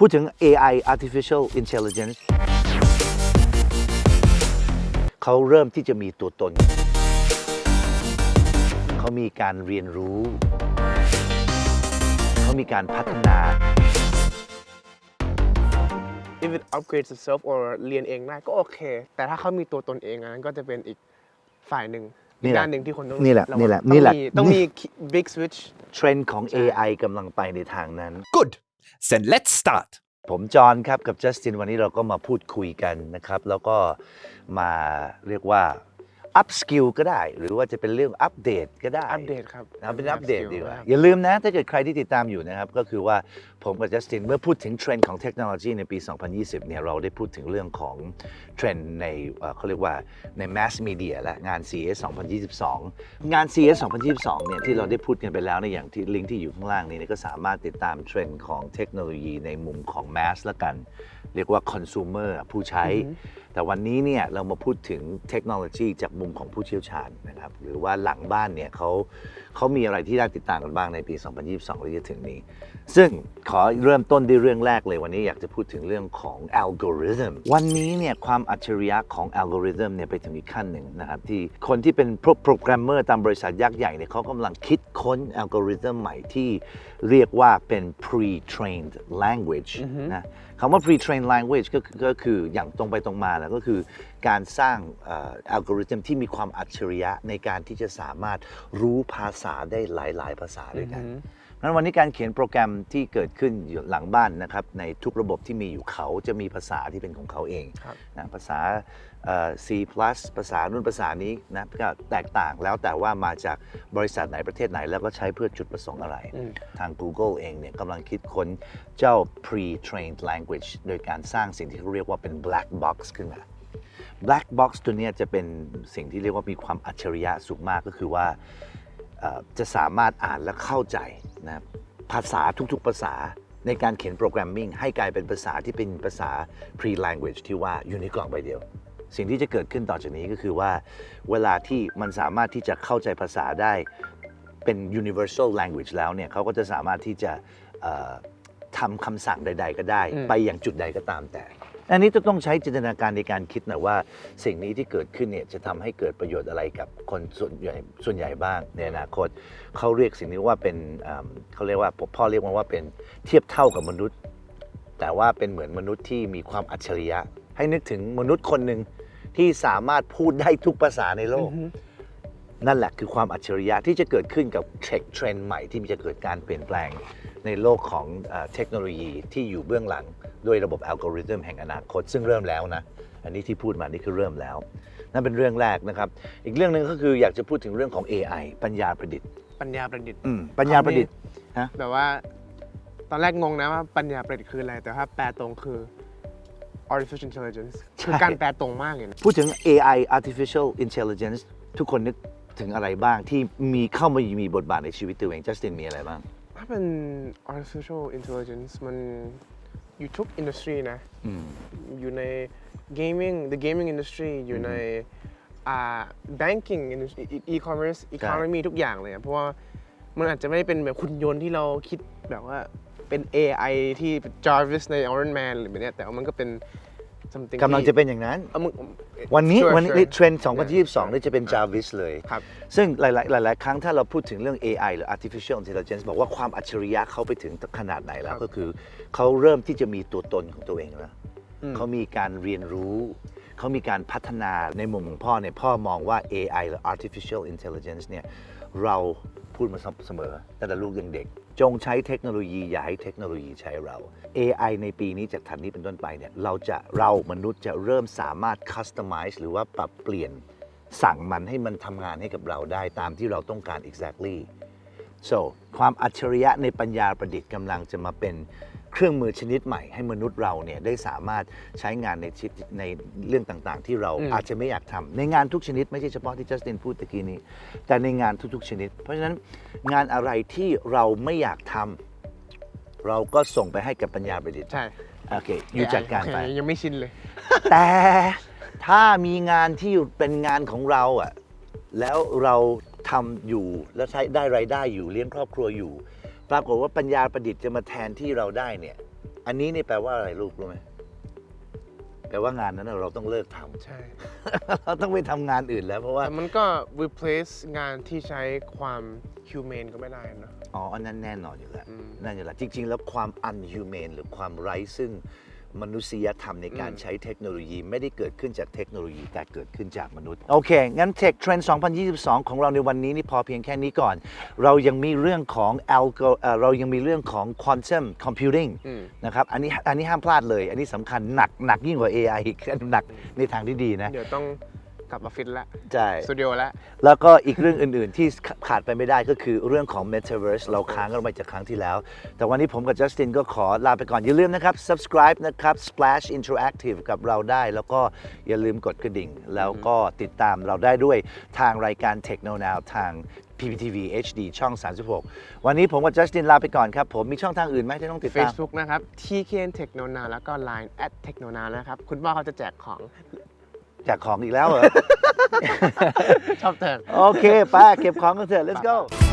พูดถึง AI artificial intelligence เขาเริ่มที่จะมีตัวตน เขามีการเรียนรู้ เขามีการพัฒนา if it upgrades itself or เรียนเองได้ก็โอเค แต่ถ้าเขามีตัวตนเองอันนั้นก็จะเป็นอีกฝ่ายหนึ่งนี่อีแหละกด้านหนึ่งที่คนต้องนี่แหละรวังนี่แหละต้องนี่แหละมีต้องมี big switch เทรนด์ของ AI กำลังไปในทางนั้น Good. Then let's start. ผมจอห์นครับกับจัสตินวันนี้เราก็มาพูดคุยกันนะครับ แล้วก็มาเรียกว่า up skill ก็ได้ หรือว่าจะเป็นเรื่องอัปเดตก็ได้ อัปเดตครับนะเป็นอัปเดต skill ดีกว่าครับอย่าลืมนะ ถ้าเกิดใครที่ติดตามอยู่นะครับ ก็คือว่าผมกับจัสตินเมื่อพูดถึงเทรนด์ของเทคโนโลยีในปี 2020 เนี่ยเราได้พูดถึงเรื่องของเทรนด์ในเอ่อเขาเรียกว่าใน mass media และงาน CES 2022 งาน CES 2022 เนี่ยที่เราได้พูดกันไปแล้วในอย่างที่ลิงก์ที่อยู่ข้างล่างนี้เนี่ยก็สามารถติดตามเทรนด์ของเทคโนโลยีในมุมของ mass ละกัน เรียกว่า consumer ผู้ใช้ แต่วันนี้เนี่ยเรามาพูดถึงเทคโนโลยีจากมุมของผู้เชี่ยวชาญนะครับ หรือว่าหลังบ้านเนี่ยเขาเขามีอะไรที่ได้ติดตามกันบ้างในปี 2022ที่จะถึงนี้ ซึ่งขอเริ่มต้นด้วยเรื่องแรกเลยวันนี้อยากจะพูดถึงเรื่องของอัลกอริทึมวันนี้เนี่ยความอัจฉริยะของอัลกอริทึมเนี่ยไปถึงอีกขั้นหนึ่งนะครับ ที่คนที่เป็นพวกโปรแกรมเมอร์ตามบริษัทยักษ์ใหญ่เนี่ยเขากำลังคิดค้นอัลกอริทึมใหม่ที่เรียกว่าเป็น pre-trained language นะคำว่า pre-trained language ก็คือก็คืออย่างตรงไปตรงมาแล้วก็คือการสร้างอัลกอริทึมที่มีความอัจฉริยะในการที่จะสามารถรู้ภาษาได้หลาย ๆ ภาษาด้วยกัน เพราะฉะนั้นวันนี้การเขียนโปรแกรมที่เกิดขึ้นอยู่หลังบ้านนะครับในทุกระบบที่มีอยู่เขาจะมีภาษาที่เป็นของเขาเองครับนะภาษาเอ่อ C+ ภาษานู่นภาษานี้นะก็แตกต่างแล้วแต่ว่ามาจากบริษัทไหนประเทศไหน แล้วก็ใช้เพื่อจุดประสงค์อะไร ทาง Google เองเนี่ยกำลังคิดค้นเจ้า pre-trained language โดยการสร้างสิ่งที่เขาเรียกว่าเป็น black box ขึ้นมา black box ตัวเนี้ยจะเป็นสิ่งที่เรียกว่ามีความอัจฉริยะสูงมากก็คือว่าเอ่อจะสามารถอ่านและเข้าใจ นะครับภาษาทุกๆภาษาในการเขียนโปรแกรมมิ่งให้กลายเป็นภาษาที่เป็นภาษา pre language ที่ว่าอยู่ในกล่องใบเดียว สิ่งที่จะเกิดขึ้นต่อจากนี้ก็คือว่า เวลาที่มันสามารถที่จะเข้าใจภาษาได้เป็น universal language แล้วเนี่ยเขาก็จะสามารถที่จะเอ่อทำคำสั่งใด ๆ ก็ได้ ไปอย่างจุดใดก็ตามแต่ อันนี้จะต้องใช้จินตนาการในการคิดนะว่า สิ่งนี้ที่เกิดขึ้นเนี่ยจะทำให้เกิดประโยชน์อะไรกับคนส่วนใหญ่ส่วนใหญ่บ้างในอนาคตเขาเรียกสิ่งนี้ว่าเป็นเขาเรียกว่าพ่อเรียกมันว่าเป็นเทียบเท่ากับมนุษย์ แต่ว่าเป็นเหมือนมนุษย์ที่มีความอัจฉริยะ ให้นึกถึงมนุษย์คนหนึ่งที่สามารถพูดได้ทุกภาษาในโลก นั่นแหละคือความอัจฉริยะที่จะเกิดขึ้นกับเทคเทรนด์ใหม่ที่มีจะเกิดการเปลี่ยนแปลงในโลกของเอ่อเทคโนโลยีที่อยู่เบื้องหลังด้วยระบบอัลกอริทึมแห่งอนาคต ซึ่งเริ่มแล้วนะ อันนี้ที่พูดมานี่คือเริ่มแล้ว นั่นเป็นเรื่องแรกนะครับ อีกเรื่องหนึ่งก็คืออยากจะพูดถึงเรื่องของ AI ปัญญาประดิษฐ์ ปัญญาประดิษฐ์อืมปัญญาประดิษฐ์แบบว่า ตอนแรกงงนะว่าปัญญาประดิษฐ์คืออะไร แต่ถ้าแปลตรงคือ artificial intelligence คือการแปลตรงมากเลยนะพูดถึง AI artificial intelligence ทุกคนนึก ถึงอะไรบ้างที่มีเข้ามามีบทบาทในชีวิตตัวเองจัสตินมีอะไรบ้าง ถ้าเป็น artificial intelligence มันอยู่ทุก industry นะ อืม อยู่ใน gaming the gaming industry อยู่ในอ่า banking industry e- e-commerce economy ทุกอย่างเลยอะเพราะว่ามันอาจจะไม่ได้เป็นแบบคุณยนต์ที่เราคิดแบบว่าเป็น AI ที่ Jarvis ใน Iron Man หรือแบบเนี้ยแต่ว่ามันก็เป็น something กำลังที่จะเป็นอย่างนั้น เอามึง วันนี้ Sure, วันนี้ sure. เทรนด์2022นี่จะเป็น Jarvis เลย ครับ ซึ่งหลาย ๆ หลาย ๆ ครั้งถ้าเราพูดถึงเรื่อง AI หรือ artificial intelligence บอกว่าความอัจฉริยะเขาไปถึงขนาดไหนแล้วครับก็คือเขาเริ่มที่จะมีตัวตนของตัวเองแล้วเขามีการเรียนรู้ เขามีการพัฒนาในมุมของพ่อเนี่ยพ่อมองว่า AI หรือ artificial intelligence เนี่ยเรา พูดมาเสมอตั้งแต่ลูกยังเด็ก จงใช้เทคโนโลยี อย่าให้เทคโนโลยีใช้เรา AI ในปีนี้จากทันนี้เป็นต้นไปเนี่ยเราจะเรามนุษย์จะเริ่มสามารถ customize หรือว่าปรับเปลี่ยนสั่งมันให้มันทำงานให้กับเราได้ตามที่เราต้องการ exactly so ความอัจฉริยะในปัญญาประดิษฐ์กำลังจะมาเป็นเครื่องมือชนิดใหม่ให้มนุษย์เราเนี่ยได้สามารถใช้งานในชิดในเรื่องต่างๆ ที่เราอาจจะไม่อยากทำในงานทุกชนิดไม่ใช่เฉพาะที่จัสตินพูดตะกี้นี้ แต่ในงานทุกๆชนิด เพราะฉะนั้นงานอะไรที่เราไม่อยากทำเราก็ส่งไปให้กับปัญญาประดิษฐ์ใช่โอเคอยู่จัดการไปโอเคยังไม่ชินเลย แต่ถ้ามีงานที่เป็นงานของเราอะแล้วเรา ทำอยู่แล้วใช้ได้รายได้อยู่เลี้ยงครอบครัวอยู่ ปรากฏว่าปัญญาประดิษฐ์จะมาแทนที่เราได้เนี่ย อันนี้นี่แปลว่าอะไรลูกรู้ไหมแปลว่างานนั้นนะเราต้องเลิกทำ ใช่ เราต้องไปทำงานอื่นแล้วเพราะว่า แต่มันก็ replace งานที่ใช้ความ humane ก็ไม่ได้เนอะ อ๋อ อันนั้นแน่นอนอยู่แล้วอืม นั่นอยู่แล้วจริง ๆ แล้วความ unhumane หรือความไร้ซึ่ง มนุษยธรรมในการอืมใช้เทคโนโลยีไม่ได้เกิดขึ้นจากเทคโนโลยีแต่เกิดขึ้นจากมนุษย์ โอเค งั้น Tech Trend 2022 ของเราในวันนี้นี่พอเพียงแค่นี้ก่อน เรายังมีเรื่องของ algo เอ่อเรายังมีเรื่องของ quantum computing อืมนะครับอันนี้อันนี้ห้ามพลาดเลย อันนี้สำคัญหนักหนักยิ่งกว่า AI อีกหนักในทางที่ดีนะ เดี๋ยวต้อง กลับมาฟิตแล้วใช่ สตูดิโอแล้ว แล้วก็อีกเรื่องอื่นๆที่ขาดไปไม่ได้ก็คือเรื่องของ Metaverse เราค้างกันไปจากครั้งที่แล้ว แต่วันนี้ผมกับจัสตินก็ขอลาไปก่อน อย่าลืมนะครับ subscribe นะครับ Splash Interactive กับเราได้ แล้วก็อย่าลืมกดกระดิ่ง แล้วก็ติดตามเราได้ด้วยทางรายการ Techno Now ทาง PPTV HD ช่อง 36 วันนี้ผมกับจัสตินลาไปก่อนครับ ผมมีช่องทางอื่นไหมที่ต้องติดตาม Facebook นะครับ TKN Technona แล้วก็ Line at Technona นะครับ คุณพ่อเขาจะแจกของ จากของอีกแล้วเหรอ ชอบเติมโอเคไปเก็บของกันเถอะ let's go